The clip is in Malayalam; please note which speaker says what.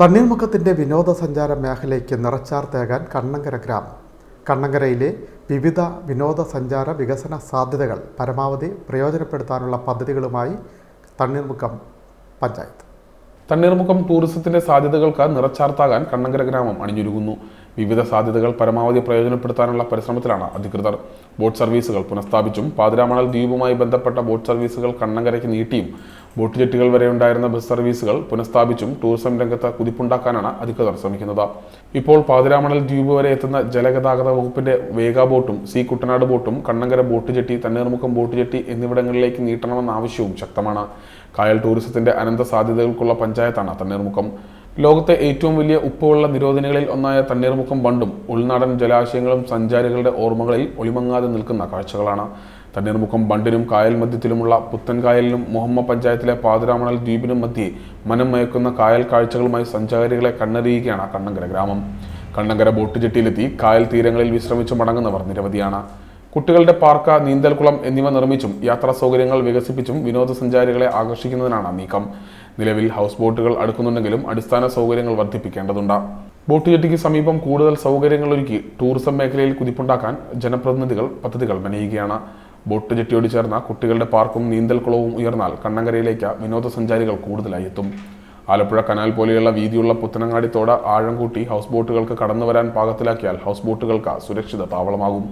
Speaker 1: തണ്ണീർമുഖത്തിന്റെ വിനോദസഞ്ചാര മേഖലയ്ക്ക് നിറച്ചാർത്തേകാൻ കണ്ണങ്കര ഗ്രാമം കണ്ണങ്കരയിലെ വിവിധ വിനോദസഞ്ചാര വികസന സാധ്യതകൾ പരമാവധി പ്രയോജനപ്പെടുത്താനുള്ള പദ്ധതികളുമായി തണ്ണീർമുഖം പഞ്ചായത്ത്.
Speaker 2: തണ്ണീർമുഖം ടൂറിസത്തിന്റെ സാധ്യതകൾക്ക് നിറച്ചാർത്താകാൻ കണ്ണങ്കര ഗ്രാമം അണിഞ്ഞൊരുങ്ങുന്നു. വിവിധ സാധ്യതകൾ പരമാവധി പ്രയോജനപ്പെടുത്താനുള്ള പരിശ്രമത്തിലാണ് അധികൃതർ. ബോട്ട് സർവീസുകൾ പുനഃസ്ഥാപിച്ചും പാതിരാമണൽ ദ്വീപുമായി ബന്ധപ്പെട്ട ബോട്ട് സർവീസുകൾ കണ്ണങ്കരയ്ക്ക് നീട്ടിയും ബോട്ട് ജെട്ടികൾ വരെ ഉണ്ടായിരുന്ന ബസ് സർവീസുകൾ പുനഃസ്ഥാപിച്ചും ടൂറിസം രംഗത്ത് കുതിപ്പുണ്ടാക്കാനാണ് അധികൃതർ ശ്രമിക്കുന്നത്. ഇപ്പോൾ പാതിരാമണൽ ദ്വീപ് വരെ എത്തുന്ന ജലഗതാഗത വകുപ്പിന്റെ വേഗ ബോട്ടും സി കുട്ടനാട് ബോട്ടും Kannankara boat jetty Thanneermukkom boat jetty എന്നിവിടങ്ങളിലേക്ക് നീട്ടണമെന്ന ആവശ്യവും ശക്തമാണ്. കായൽ ടൂറിസത്തിന്റെ അനന്ത സാധ്യതകൾക്കുള്ള പഞ്ചായത്താണ് തണ്ണീർമുഖം ലോകത്തെ ഏറ്റവും വലിയ ഉപ്പുവെള്ള നിരോധനങ്ങളിൽ ഒന്നായ തണ്ണീർമുഖം ബണ്ടും ഉൾനാടൻ ജലാശയങ്ങളും സഞ്ചാരികളുടെ ഓർമ്മകളിൽ ഒളിമങ്ങാതെ നിൽക്കുന്ന കാഴ്ചകളാണ്. തണ്ണീർമുഖം ബണ്ടിനും കായൽ മധ്യത്തിലുമുള്ള പുത്തൻ കായലിനും മുഹമ്മ പഞ്ചായത്തിലെ പാതിരാമണൽ ദ്വീപിനും മധ്യേ മനം മയക്കുന്ന കായൽ കാഴ്ചകളുമായി സഞ്ചാരികളെ കണ്ണറിയുകയാണ് കണ്ണങ്കര ഗ്രാമം. കണ്ണങ്കര ബോട്ട് ജെട്ടിയിലെത്തി കായൽ തീരങ്ങളിൽ വിശ്രമിച്ചു മടങ്ങുന്നവർ നിരവധിയാണ്. കുട്ടികളുടെ പാർക്ക് നീന്തൽക്കുളം എന്നിവ നിർമ്മിച്ചും യാത്രാ സൗകര്യങ്ങൾ വികസിപ്പിച്ചും വിനോദസഞ്ചാരികളെ ആകർഷിക്കുന്നതിനാണ് നീക്കം. നിലവിൽ ഹൗസ് ബോട്ടുകൾ അടുക്കുന്നുണ്ടെങ്കിലും അടിസ്ഥാന സൗകര്യങ്ങൾ വർദ്ധിപ്പിക്കേണ്ടതുണ്ട്. ബോട്ട് ജെട്ടിക്ക് സമീപം കൂടുതൽ സൗകര്യങ്ങൾ ഒരുക്കി ടൂറിസം മേഖലയിൽ കുതിപ്പുണ്ടാക്കാൻ ജനപ്രതിനിധികൾ പദ്ധതികൾ മെനയുകയാണ്. ബോട്ട് ജെട്ടിയോട് ചേർന്ന കുട്ടികളുടെ പാർക്കും നീന്തൽക്കുളവും ഉയർന്നാൽ കണ്ണങ്കരയിലേക്ക് വിനോദസഞ്ചാരികൾ കൂടുതലായി എത്തും. ആലപ്പുഴ കനാൽ പോലെയുള്ള വീതിയുള്ള പുത്തനങ്ങാടി തോട് ആഴം കൂട്ടി ഹൗസ് ബോട്ടുകൾക്ക് കടന്നു വരാൻ പാകത്തിലാക്കിയാൽ ഹൗസ് ബോട്ടുകൾക്ക് സുരക്ഷിത താവളമാകും.